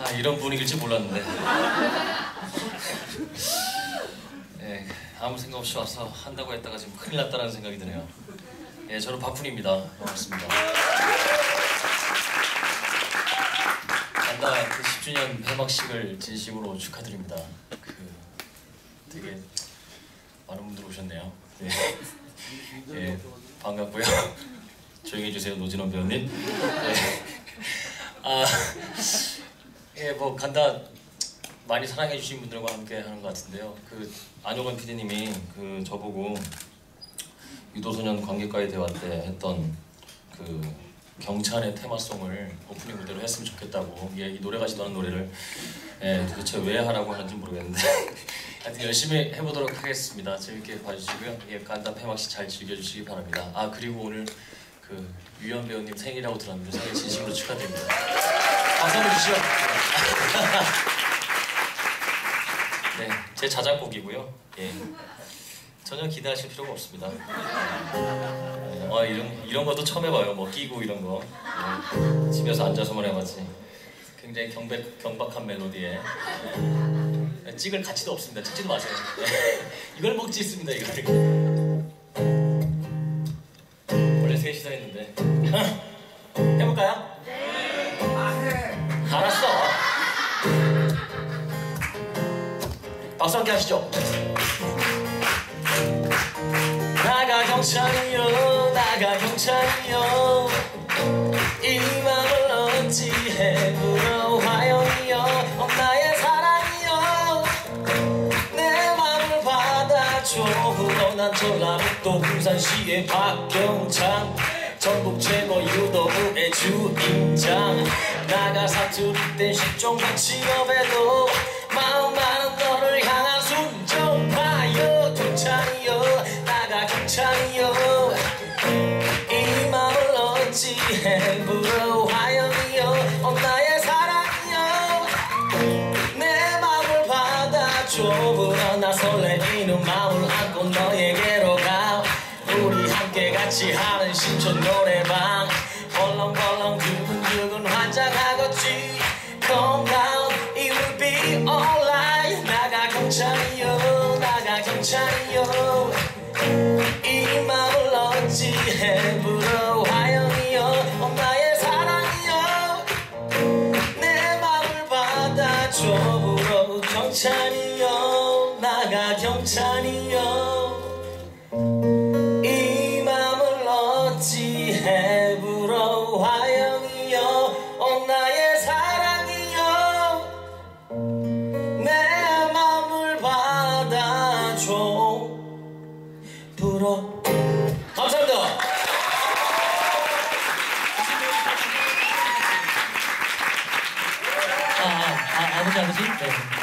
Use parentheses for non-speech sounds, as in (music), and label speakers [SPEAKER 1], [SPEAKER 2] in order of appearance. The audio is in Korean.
[SPEAKER 1] 아, 이런 분위기일지 몰랐는데. 예, 아무 생각 없이 와서 한다고 했다가 지금 큰일 났다는 생각이 드네요. 예, 저는 바푼입니다. 반갑습니다. 간다 그 10주년 폐막식을 진심으로 축하드립니다. 그 되게 많은 분들 오셨네요. 예, 예 반갑고요. 조용히 해주세요, 노진원 배우님. 예. 아, 예, 뭐 간다 많이 사랑해 주신 분들과 함께 하는 것 같은데요. 그 안효건 PD님이 그 저보고 유도소년 관객과의 대화 때 했던 그 경찬의 테마송을 오프닝 무대로 했으면 좋겠다고 예, 이 노래 가 지도 않은 노래를 예, 도대체 왜 하라고 하는지 모르겠는데 (laughs) 하여튼 열심히 해보도록 하겠습니다. 재밌게 봐주시고요. 예, 간다 폐막식 잘 즐겨주시기 바랍니다. 아 그리고 오늘 그 유현 배우님 생일이라고 들었는데 생일 진심으로 축하드립니다. 박수 한번 주시죠. 네, 제 자작곡이고요. 예. 전혀 기대하실 필요가 없습니다. 네, 어, 이런 이런 것도 처음 해봐요. 뭐 끼고 이런 거. 네, 집에서 앉아서만 해봤지. 굉장히 경백 경박한 멜로디에 네, 찍을 가치도 없습니다. 찍지도 마세요. 네, 이걸 목 찍습니다. 이걸. 원래 셋이서 했는데 (laughs) 박수 함께 하시죠. 나가 경찰이요 나가 경찰이요. 이 맘을 어찌해 부러워하여요 어, 나의 사랑이요. 내 맘을 받아줘. 난 전라북도 군산시의 박경창 전북 최고 유도부의 주인장. 나가 사투리 땐 십종과 직업에도 어찌해 부러워하여요 어, 나의 사랑이여. 내 마음을 받아줘. 불어나 설레이는 마음을 안고 너에게로 가. 우리 함께 같이 하는 신촌 노래방. 벌렁벌렁 두근두근 환장하겠지. Calm down it will be alright 나가 경찰이여 나가 경찰이여 경찰이여 나가 경찰이여 이 맘을 어찌 해 부러워하여요? 어 나의 사랑이여 내 맘을 받아줘. 부러. 감사합니다. 아, 아, 아, 아버지 아버지? 네.